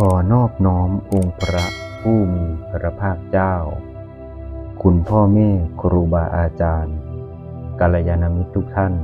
ขอนอบน้อมองค์พระผู้มีพระภาคเจ้า คุณพ่อแม่ครูบาอาจารย์กัลยาณมิตรทุกท่าน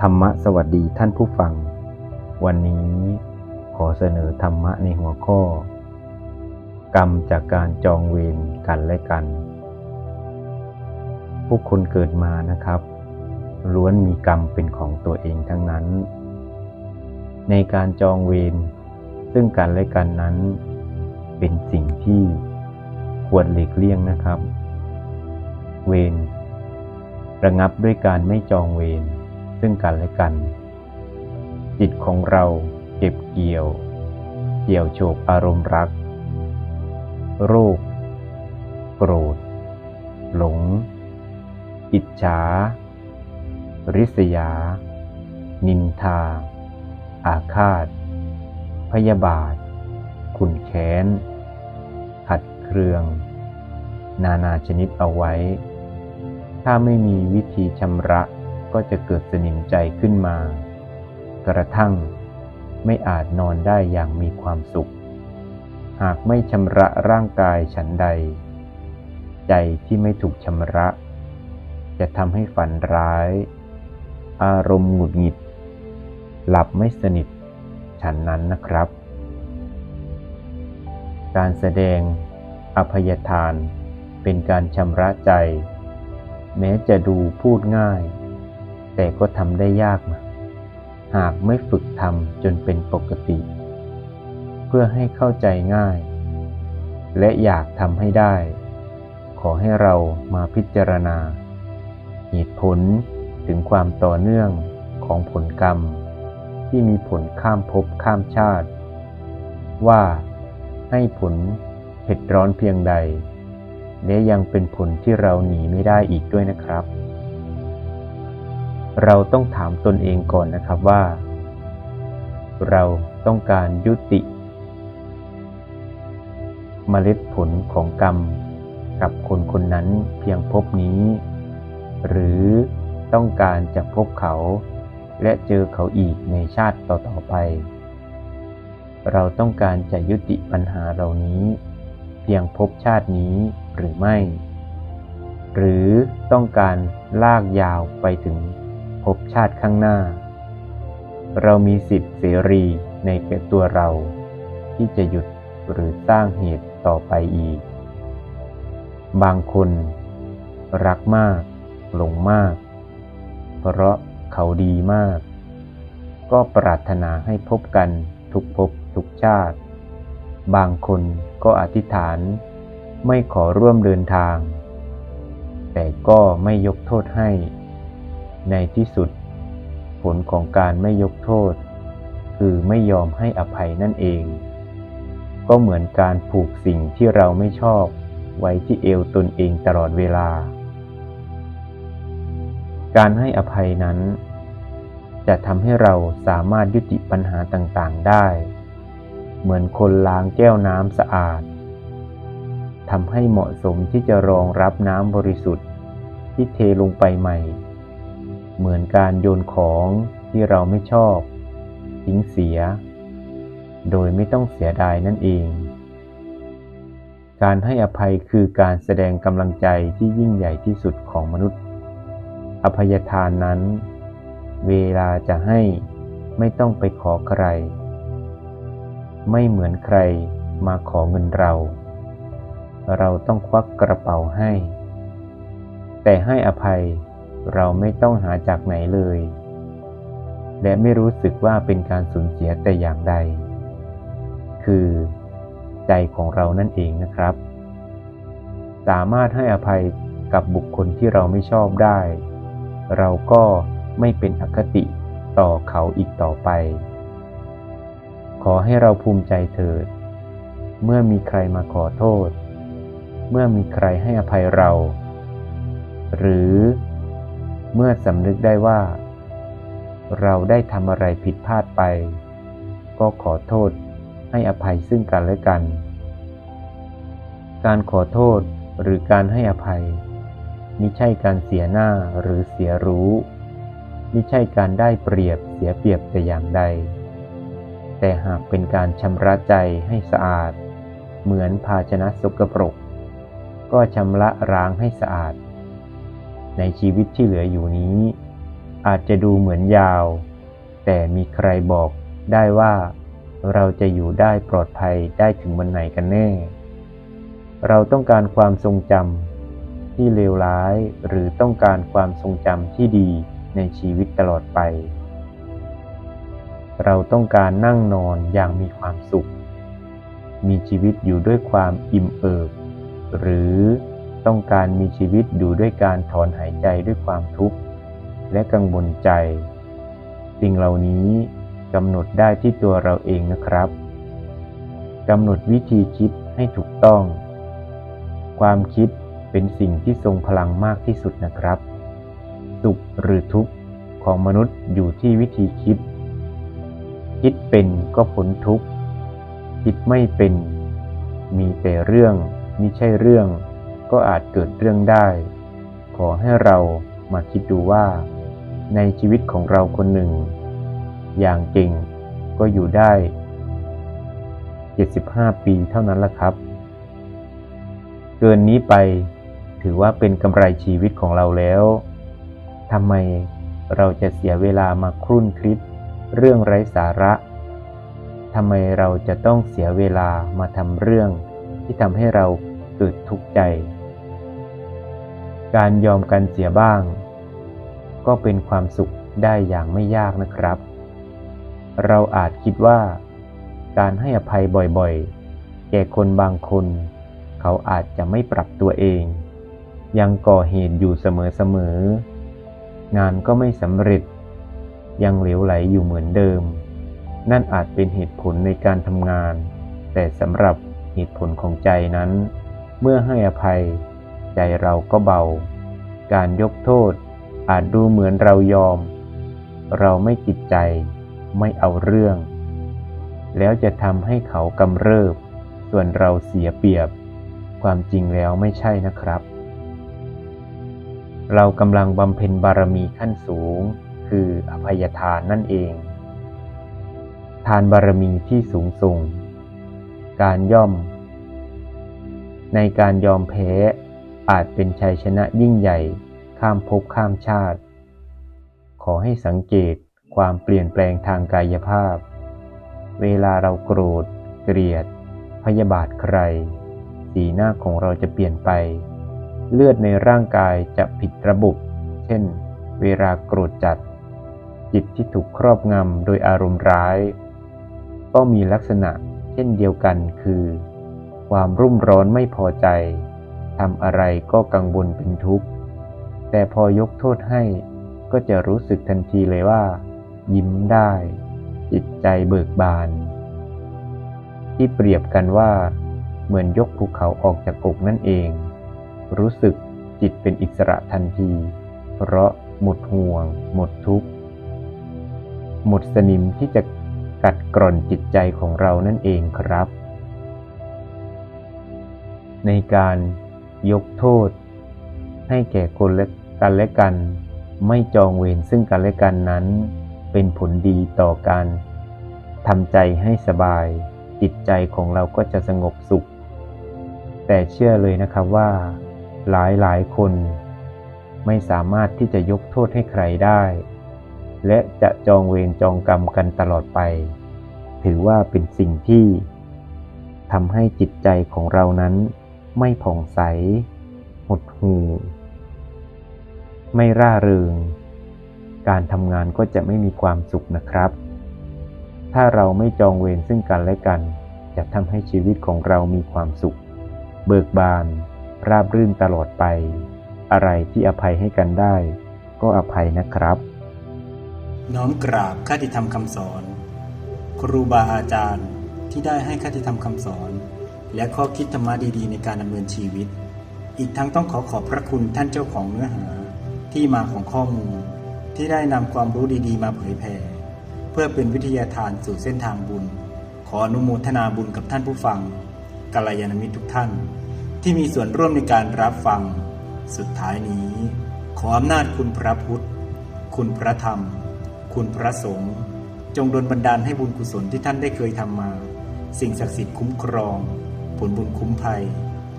ธรรมะสวัสดีท่านผู้ฟัง วันนี้ขอเสนอธรรมะในหัวข้อ กรรมจากการจองเวรกันและกันผู้คนเกิดมานะครับ ล้วนมีกรรมเป็นของตัวเองทั้งนั้น ในการจองเวร ซึ่งกันและกันนั้นเป็นสิ่งที่ควรหลีกเลี่ยงนะครับ เวรระงับด้วยการไม่จองเวรซึ่งกันและกัน จิตของเราเก็บเกี่ยว เกี่ยวโฉบอารมณ์รัก โรค โกรธ หลง อิจฉา ริษยา นินทา อาฆาต พยาบาท ขุนแค้น ขัดเครือง นานาชนิดเอาไว้ ถ้าไม่มีวิธีชำระก็จะเกิดสนิมใจขึ้นมา กระทั่งไม่อาจนอนได้อย่างมีความสุข หากไม่ชำระร่างกายฉันใด ใจที่ไม่ถูกชำระ จะทำให้ฝันร้าย อารมณ์หงุดหงิด หลับไม่สนิท ฉันนั้นนะครับ การแสดงอภัยทานเป็นการชำระใจ แม้จะดูพูดง่าย แต่ก็ทำได้ยากนะหากไม่ฝึกทำจนเป็นปกติ เพื่อให้เข้าใจง่าย และอยากทำให้ได้ ขอให้เรามาพิจารณา เหตุผลถึงความต่อเนื่องของผลกรรม ที่มีผลข้ามภพข้ามชาติ ว่าให้ผลเผ็ดร้อนเพียงใด และยังเป็นผลที่เราหนีไม่ได้อีกด้วยนะครับ เราต้องถามตนเองก่อนนะครับว่า เราต้องการยุติเมล็ดผลของกรรมกับคนคนนั้นเพียงพบนี้ หรือต้องการจะพบเขา และเจอเขาอีกในชาติต่อๆไป เราต้องการจะยุติปัญหาเหล่านี้ เพียงพบชาตินี้หรือไม่ หรือต้องการลากยาวไปถึงภพชาติข้างหน้า เรามีสิทธิเสรีในแก่ตัวเรา ที่จะหยุดหรือสร้างเหตุต่อไปอีก บางคน รักมาก หลงมาก เพราะ เขาดีมาก ก็ปรารถนาให้พบกันทุกภพทุกชาติ บางคนก็อธิษฐานไม่ขอร่วมเดินทาง แต่ก็ไม่ยกโทษให้ ในที่สุด ผลของการไม่ยกโทษ คือไม่ยอมให้อภัยนั่นเอง ก็เหมือนการผูกสิ่งที่เราไม่ชอบไว้ที่เอวตนเองตลอดเวลา การให้อภัยนั้น จะทำให้เราสามารถยุติปัญหาต่างๆได้ เหมือนคนล้างแก้วน้ำสะอาดทำให้เหมาะสมที่จะรองรับน้ำบริสุทธิ์ที่เทลงไปใหม่ เหมือนการโยนของที่เราไม่ชอบทิ้งเสีย โดยไม่ต้องเสียดายนั่นเอง การให้อภัยคือการแสดงกำลังใจที่ยิ่งใหญ่ที่สุดของมนุษย์ อภัยทานนั้น เวลาจะให้ไม่ต้องไปขอใคร ไม่เหมือนใครมาขอเงินเรา เราต้องควักกระเป๋าให้ แต่ให้อภัยเราไม่ต้องหาจากไหนเลย และไม่รู้สึกว่าเป็นการสูญเสียแต่อย่างใด คือใจของเรานั่นเองนะครับ สามารถให้อภัยกับบุคคลที่เราไม่ชอบได้ เราก็ไม่เป็นอคติต่อเขาอีกต่อไป ขอให้เราภูมิใจเถิด เมื่อมีใครมาขอโทษ เมื่อมีใครให้อภัยเรา หรือเมื่อสำนึกได้ว่า เราได้ทำอะไรผิดพลาดไป ก็ขอโทษให้อภัยซึ่งกันและกัน การขอโทษหรือการให้อภัย มิใช่การเสียหน้าหรือเสียรู้มิใช่การได้เปรียบเสียเปรียบแต่อย่างใด แต่หากเป็นการชำระใจให้สะอาด เหมือนภาชนะสกปรก ก็ชำระร้างให้สะอาด ในชีวิตที่เหลืออยู่นี้ อาจจะดูเหมือนยาว แต่มีใครบอกได้ว่าเราจะอยู่ได้ปลอดภัยได้ถึงวันไหนกันแน่ เราต้องการความทรงจำ ที่เลวร้าย หรือต้องการความทรงจำที่ดีในชีวิตตลอดไป เราต้องการนั่งนอนอย่างมีความสุข มีชีวิตอยู่ด้วยความอิ่มเอิบ หรือต้องการมีชีวิตอยู่ด้วยการถอนหายใจด้วยความทุกข์และกังวลใจ สิ่งเหล่านี้กำหนดได้ที่ตัวเราเองนะครับกำหนดวิธีคิดให้ถูกต้อง ความคิด เป็นสิ่งที่ทรงพลังมากที่สุดนะครับ สุขหรือทุกข์ของมนุษย์อยู่ที่วิธีคิด คิดเป็นก็พ้นทุกข์ คิดไม่เป็น มีแต่เรื่องมิใช่เรื่อง ก็อาจเกิดเรื่องได้ ขอให้เรามาคิดดูว่า ในชีวิตของเราคนหนึ่ง อย่างเก่งก็อยู่ได้ 75 ปีเท่านั้นละครับ เกินนี้ไป ถือว่าเป็นกำไรชีวิตของเราแล้วทำไมเราจะเสียเวลามาครุ่นคิดเรื่องไร้สาระทำไมเราจะต้องเสียเวลามาทำเรื่อง ที่ทำให้เราเกิดทุกข์ใจ การยอมกันเสียบ้าง ก็เป็นความสุขได้อย่างไม่ยากนะครับ เราอาจคิดว่า การให้อภัยบ่อยๆ แก่คนบางคน เขาอาจจะไม่ปรับตัวเอง ยังก่อเหตุอยู่เสมอๆ งานก็ไม่สำเร็จ ยังเหลวไหลอยู่เหมือนเดิม นั่นอาจเป็นเหตุผลในการทำงาน แต่สำหรับเหตุผลของใจนั้น เมื่อให้อภัย ใจเราก็เบา การยกโทษอาจดูเหมือนเรายอม เราไม่จิตใจ ไม่เอาเรื่อง แล้วจะทำให้เขากำเริบ ส่วนเราเสียเปรียบ ความจริงแล้วไม่ใช่นะครับ เรากำลังบำเพ็ญบารมีขั้นสูง คืออภัยทานนั่นเอง ทานบารมีที่สูงส่ง การย่อม ในการยอมแพ้อาจเป็นชัยชนะยิ่งใหญ่ข้ามภพข้ามชาติ ขอให้สังเกตความเปลี่ยนแปลงทางกายภาพ เวลาเราโกรธ เกลียด พยาบาทใคร สีหน้าของเราจะเปลี่ยนไป เลือดในร่างกายจะผิดระบบ เช่น เวลาโกรธจัด จิตที่ถูกครอบงำโดยอารมณ์ร้าย ก็มีลักษณะเช่นเดียวกันคือ ความรุ่มร้อนไม่พอใจทำอะไรก็กังวลเป็นทุกข์ แต่พอยกโทษให้ก็จะรู้สึกทันทีเลยว่า ยิ้มได้ จิตใจเบิกบาน ที่เปรียบกันว่า เหมือนยกภูเขาออกจากอกนั่นเอง รู้สึกจิตเป็นอิสระทันที เพราะหมดห่วง หมดทุกข์ หมดสนิมที่จะกัดกร่อนจิตใจของเรานั่นเองครับ ในการยกโทษ ให้แก่คนและกันและกัน ไม่จองเวรซึ่งกันและกันนั้น เป็นผลดีต่อการทำใจให้สบาย จิตใจของเราก็จะสงบสุข แต่เชื่อเลยนะครับว่า หลายหลายคน ไม่สามารถที่จะยกโทษให้ใครได้ และจะจองเวรจองกรรมกันตลอดไป ถือว่าเป็นสิ่งที่ทำให้จิตใจของเรานั้นไม่ผ่องใส หดหู่ ไม่ร่าเริง การทำงานก็จะไม่มีความสุขนะครับ ถ้าเราไม่จองเวรซึ่งกันและกัน จะทำให้ชีวิตของเรามีความสุข เบิกบาน ราบรื่นตลอดไป อะไรที่อภัยให้กันได้ ก็อภัยนะครับ น้อมกราบคติธรรมคำสอน ครูบาอาจารย์ที่ได้ให้คติธรรมคำสอน และข้อคิดธรรมะดีๆ ในการดำเนินชีวิต อีกทั้งต้องขอขอบพระคุณท่านเจ้าของเนื้อหาที่มาของข้อมูล ที่ได้นำความรู้ดีๆ มาเผยแผ่เพื่อเป็นวิทยาทานสู่เส้นทางบุญ ขออนุโมทนาบุญกับท่านผู้ฟังกัลยาณมิตรทุกท่าน ที่มีส่วนร่วมในการรับฟัง สุดท้ายนี้ ขออำนาจคุณพระพุทธ คุณพระธรรม คุณพระสงฆ์จงดลบันดาลให้บุญกุศลที่ท่านได้เคยทำมา สิ่งศักดิ์สิทธิ์คุ้มครอง ผลบุญคุ้มภัย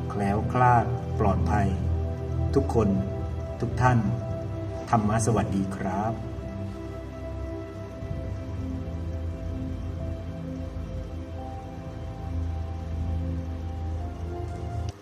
แคล้วคลาด ปลอดภัย ทุกคน ทุกท่าน ธรรมะสวัสดีครับ